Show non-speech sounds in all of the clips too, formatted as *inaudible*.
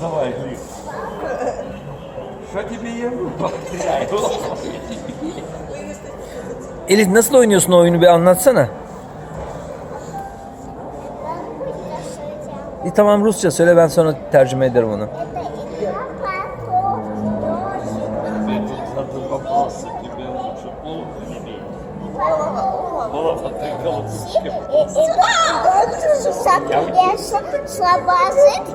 Давай, Гліб. Що тобі є? Elif nasıl oynuyorsun o oyunu bir anlatsana. İyi tamam Rusça söyle ben sonra tercüme ederim onu. Задаю вопросы, тебе лучше полу или Полова ты голосуешь.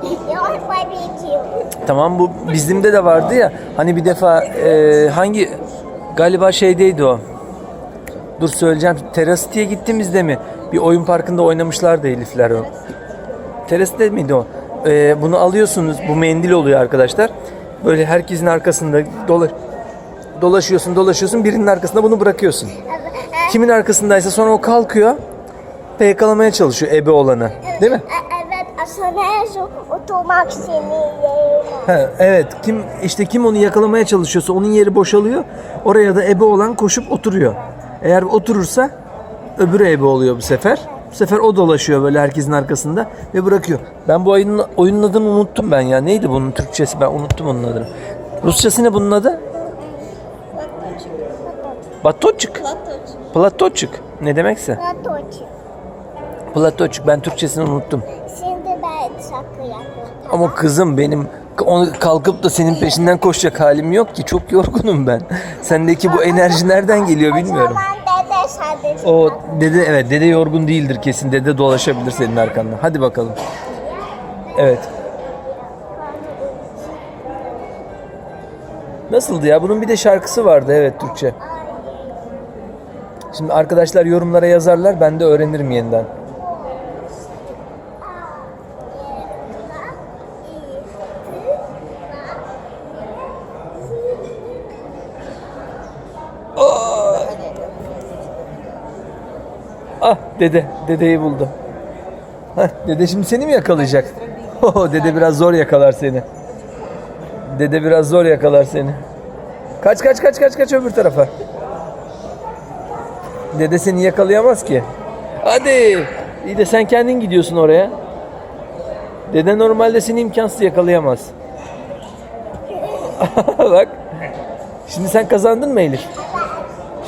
И он победил. Tamam bu bizimde de vardı ya. Hani bir defa e, hangi galiba şeydeydi o. Dur söyleyeceğim. Terasiti'ye gittiğimizde mi? Bir oyun parkında oynamışlardı Elifler o. Terasite miydi o? E, bunu alıyorsunuz. Bu mendil oluyor arkadaşlar. Böyle herkesin arkasında dola, dolaşıyorsun dolaşıyorsun. Birinin arkasında bunu bırakıyorsun. Kimin arkasındaysa sonra o kalkıyor ve yakalamaya çalışıyor ebe olanı. Değil mi? Evet, Asanezo oturmak senin yerine. Ha, evet kim işte kim onu yakalamaya çalışıyorsa onun yeri boşalıyor. Oraya da ebe olan koşup oturuyor. Eğer oturursa öbürü ebe oluyor bu sefer. Bu sefer o dolaşıyor böyle herkesin arkasında ve bırakıyor. Ben bu oyunun, oyunun adını unuttum ben ya. Neydi bunun Türkçesi? Ben unuttum onun adını. Rusçası ne bunun adı? Batoçuk. Platoçuk. Ne demekse? Platoçuk. Platoçuk. Ben Türkçesini unuttum. Şimdi ben şarkı yapıyorum. Ama kızım benim onu kalkıp da senin peşinden koşacak halim yok ki. Çok yorgunum ben. Sendeki bu enerji nereden geliyor bilmiyorum. O dede evet dede yorgun değildir kesin. Dede dolaşabilir senin arkanda. Hadi bakalım. Evet. Nasıldı ya? Bunun bir de şarkısı vardı evet Türkçe. Şimdi arkadaşlar yorumlara yazarlar. Ben de öğrenirim yeniden. Ah dede. Dedeyi buldum. Heh, dede şimdi seni mi yakalayacak? Oh, dede biraz zor yakalar seni. Dede biraz zor yakalar seni. Kaç kaç kaç kaç kaç öbür tarafa. Dede seni yakalayamaz ki. Hadi. İyi de sen kendin gidiyorsun oraya. Dede normalde seni imkansız yakalayamaz. *laughs* Bak. Şimdi sen kazandın mı Elif?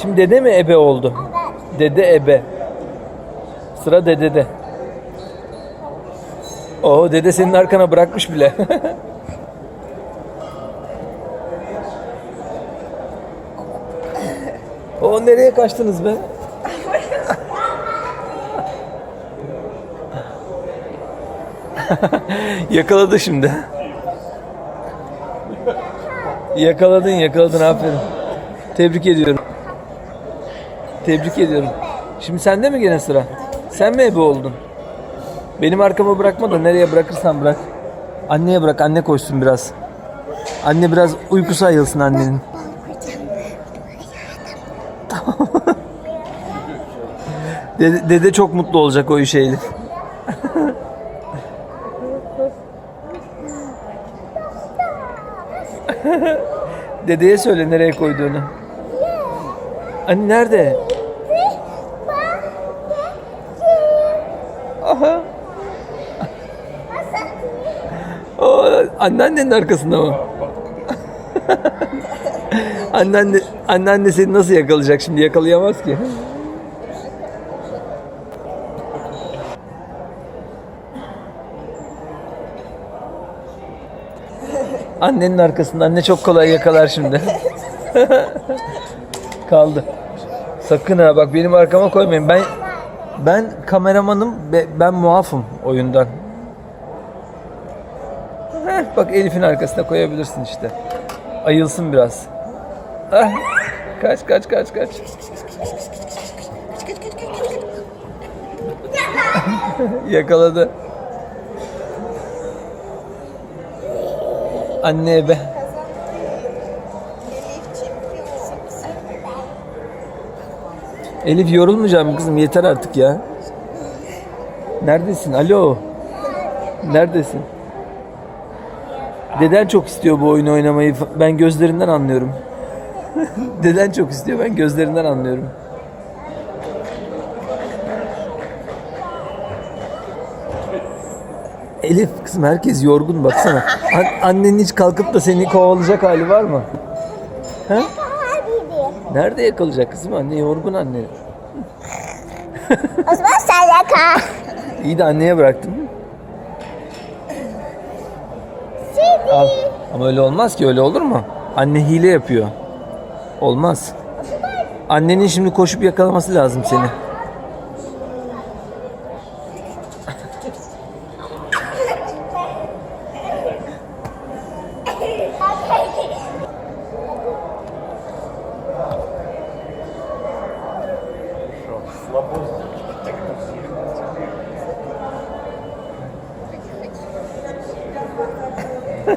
Şimdi dede mi ebe oldu? Dede ebe. Sıra dedede. Oo dede senin arkana bırakmış bile. *laughs* o nereye kaçtınız be? *laughs* Yakaladı şimdi. Yakaladın yakaladın aferin. Tebrik ediyorum. Tebrik ediyorum. Şimdi sende mi gene sıra? Sen mi ebe oldun? Benim arkama bırakma da nereye bırakırsan bırak. Anneye bırak anne koşsun biraz. Anne biraz uykusu ayılsın annenin. Dede, dede çok mutlu olacak o işe Elif. Dedeye söyle nereye koyduğunu. Anne nerede? Aha. O anneannenin arkasında mı? anneanne, anneanne seni nasıl yakalayacak şimdi yakalayamaz ki. Annenin arkasında anne çok kolay yakalar şimdi. *laughs* Kaldı. Sakın ha bak benim arkama koymayın. Ben ben kameramanım ben muafım oyundan. Heh, bak Elif'in arkasına koyabilirsin işte. Ayılsın biraz. Ah, kaç kaç kaç kaç. *laughs* Yakaladı. Anne ebe. Elif yorulmayacağım kızım yeter artık ya. Neredesin? Alo. Neredesin? Deden çok istiyor bu oyunu oynamayı. Ben gözlerinden anlıyorum. *laughs* Deden çok istiyor. Ben gözlerinden anlıyorum. Elif kızım herkes yorgun baksana. An- annenin hiç kalkıp da seni kovalayacak hali var mı? He? Nerede yakalayacak kızım anne yorgun anne. O zaman sen yaka. İyi de anneye bıraktım. Seni. Al. Ama öyle olmaz ki öyle olur mu? Anne hile yapıyor. Olmaz. Annenin şimdi koşup yakalaması lazım seni.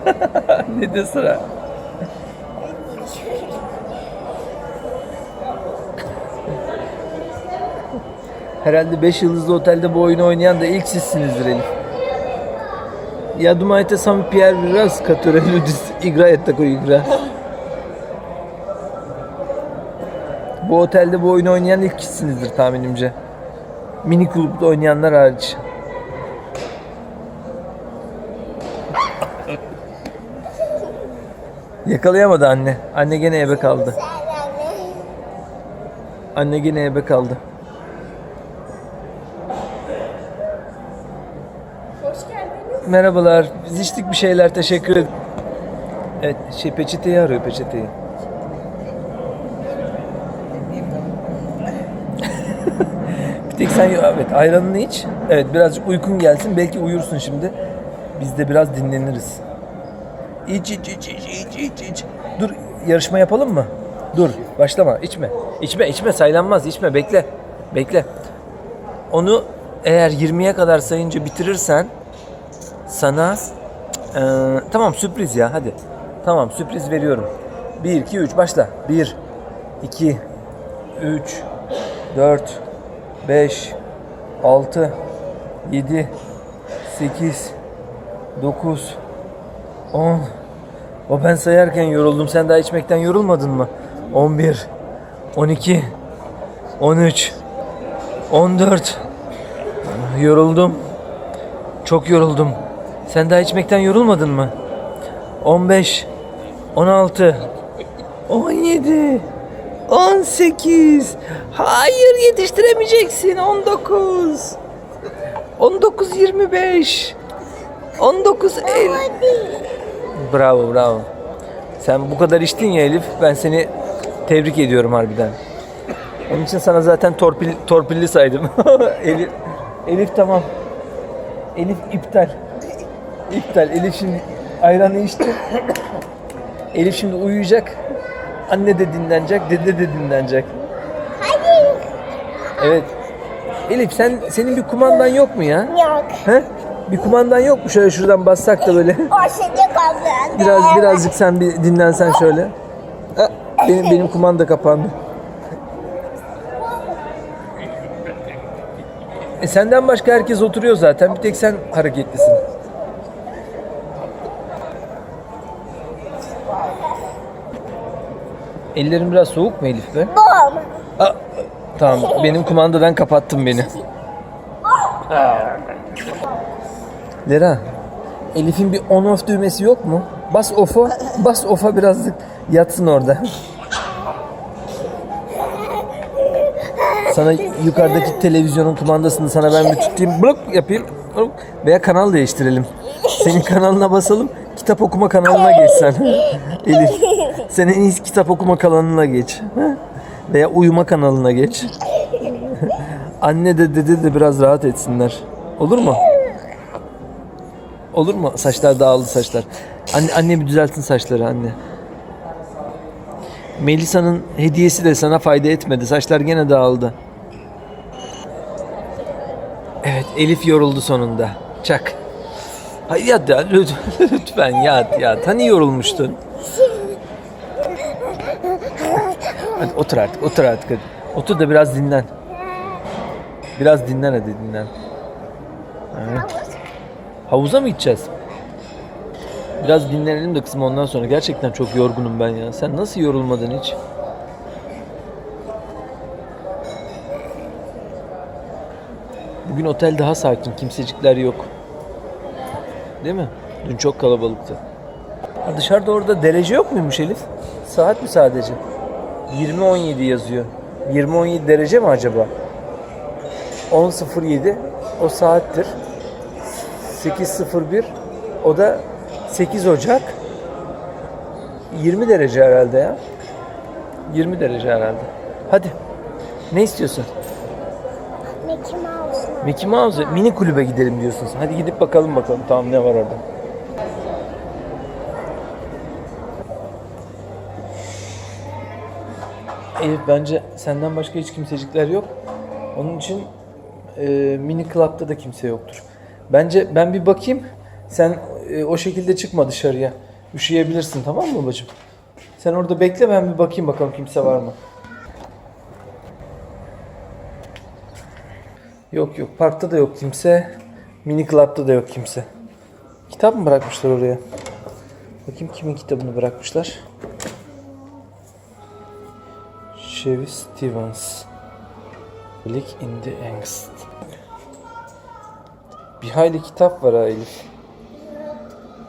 *laughs* ne de sıra. Herhalde 5 yıldızlı otelde bu oyunu oynayan da ilk sizsinizdir Elif. Я думаю, это самый первый раз, который люди играют такую игру. Bu otelde bu oyunu oynayan ilk kişisinizdir tahminimce. Mini kulüpte oynayanlar hariç. Yakalayamadı anne. Anne gene ebe kaldı. Anne. Anne gene ebe kaldı. Hoş geldiniz. Merhabalar. Biz içtik bir şeyler. Teşekkür ederim. Evet, şey peçeteyi arıyor peçeteyi. *laughs* bir tek sen evet ayranını iç. Evet birazcık uykun gelsin. Belki uyursun şimdi. Biz de biraz dinleniriz. İç iç iç iç iç iç iç. Dur yarışma yapalım mı? Dur başlama içme. İçme içme saylanmaz içme bekle. Bekle. Onu eğer 20'ye kadar sayınca bitirirsen sana eee, tamam sürpriz ya hadi. Tamam sürpriz veriyorum. 1 2 3 başla. 1 2 3 4 5 6 7 8 9 10 O ben sayarken yoruldum. Sen daha içmekten yorulmadın mı? 11 12 13 14 Yoruldum. Çok yoruldum. Sen daha içmekten yorulmadın mı? 15 16 17 18 Hayır yetiştiremeyeceksin 19 19 25 19 50 Bravo bravo. Sen bu kadar içtin ya Elif. Ben seni tebrik ediyorum harbiden. Onun için sana zaten torpil, torpilli saydım. *laughs* Elif, Elif tamam. Elif iptal. İptal. Elif şimdi ayranı içti. Elif şimdi uyuyacak. Anne de dinlenecek, dede de dinlenecek. Hadi. Evet. Elif sen senin bir kumandan yok mu ya? Yok. He? Bir kumandan yok mu? Şöyle şuradan bassak da böyle. O şimdi kaldı. Biraz birazcık sen bir dinlensen şöyle. Benim benim kumanda kapandı. E senden başka herkes oturuyor zaten. Bir tek sen hareketlisin. Ellerin biraz soğuk mu Elif be? Bom. Tamam benim kumandadan kapattın beni. Lera, Elif'in bir on off düğmesi yok mu? Bas off'a, bas off'a birazcık yatsın orada. Sana yukarıdaki televizyonun kumandasını sana ben bir tutayım, blok yapayım blok. veya kanal değiştirelim. Senin kanalına basalım, kitap okuma kanalına geç sen. Elif, sen en iyisi kitap okuma kanalına geç. Veya uyuma kanalına geç. *laughs* Anne de dede de biraz rahat etsinler. Olur mu? Olur mu? Saçlar dağıldı saçlar. Anne, anne bir düzeltin saçları anne. Melisa'nın hediyesi de sana fayda etmedi. Saçlar gene dağıldı. Evet Elif yoruldu sonunda. Çak. Hayır yat ya *laughs* lütfen, yat yat. Hani yorulmuştun? Hadi otur artık otur artık. Otur da biraz dinlen. Biraz dinlen hadi dinlen. Evet. Havuza mı gideceğiz? Biraz dinlenelim de kızım ondan sonra. Gerçekten çok yorgunum ben ya. Sen nasıl yorulmadın hiç? Bugün otel daha sakin. Kimsecikler yok. Değil mi? Dün çok kalabalıktı. Ha, dışarıda orada derece yok muymuş Elif? Saat mi sadece? 20-17 yazıyor. 20-17 derece mi acaba? 10.07 o saattir. 8.01 o da 8 Ocak. 20 derece herhalde ya. 20 derece herhalde. Hadi. Ne istiyorsun? Mickey Mouse'un. Mickey Mouse mini kulübe gidelim diyorsunuz. Hadi gidip bakalım bakalım tamam ne var orada. Elif bence senden başka hiç kimsecikler yok. Onun için e, mini club'da da kimse yoktur. Bence ben bir bakayım. Sen e, o şekilde çıkma dışarıya. Üşüyebilirsin tamam mı babacığım? Sen orada bekle ben bir bakayım bakalım kimse var mı? Yok yok parkta da yok kimse. Mini club'da da yok kimse. Kitap mı bırakmışlar oraya? Bakayım kimin kitabını bırakmışlar. Chevy Stevens. Blick in the Angst. Bir hayli kitap var ha Elif.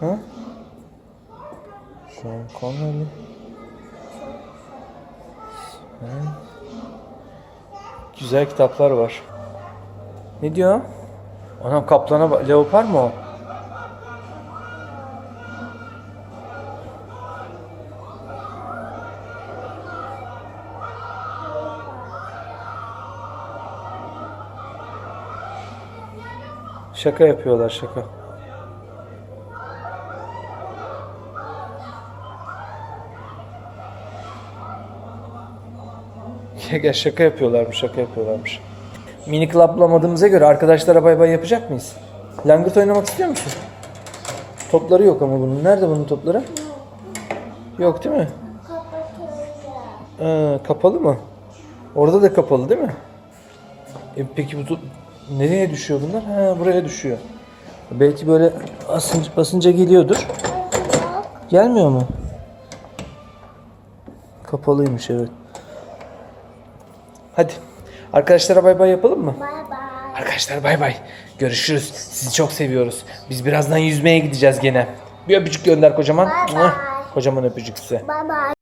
Ha? Sean Connery. Güzel kitaplar var. Ne diyor? Anam kaplana. Leopar mı o? Şaka yapıyorlar şaka. *laughs* Ya gel şaka yapıyorlarmış, şaka yapıyorlarmış. Mini club bulamadığımıza göre arkadaşlara bay bay yapacak mıyız? Langırt oynamak istiyor musun? Topları yok ama bunun. Nerede bunun topları? Yok değil mi? Ee, kapalı mı? Orada da kapalı değil mi? E, peki bu nereye düşüyor bunlar? Ha buraya düşüyor. Belki böyle basınca, basınca geliyordur. Gelmiyor mu? Kapalıymış evet. Hadi. Arkadaşlara bay bay yapalım mı? Bye bye. Arkadaşlar bay bay. Görüşürüz. Sizi çok seviyoruz. Biz birazdan yüzmeye gideceğiz gene. Bir öpücük gönder kocaman. Bay bay. Kocaman öpücük size. Bye bye.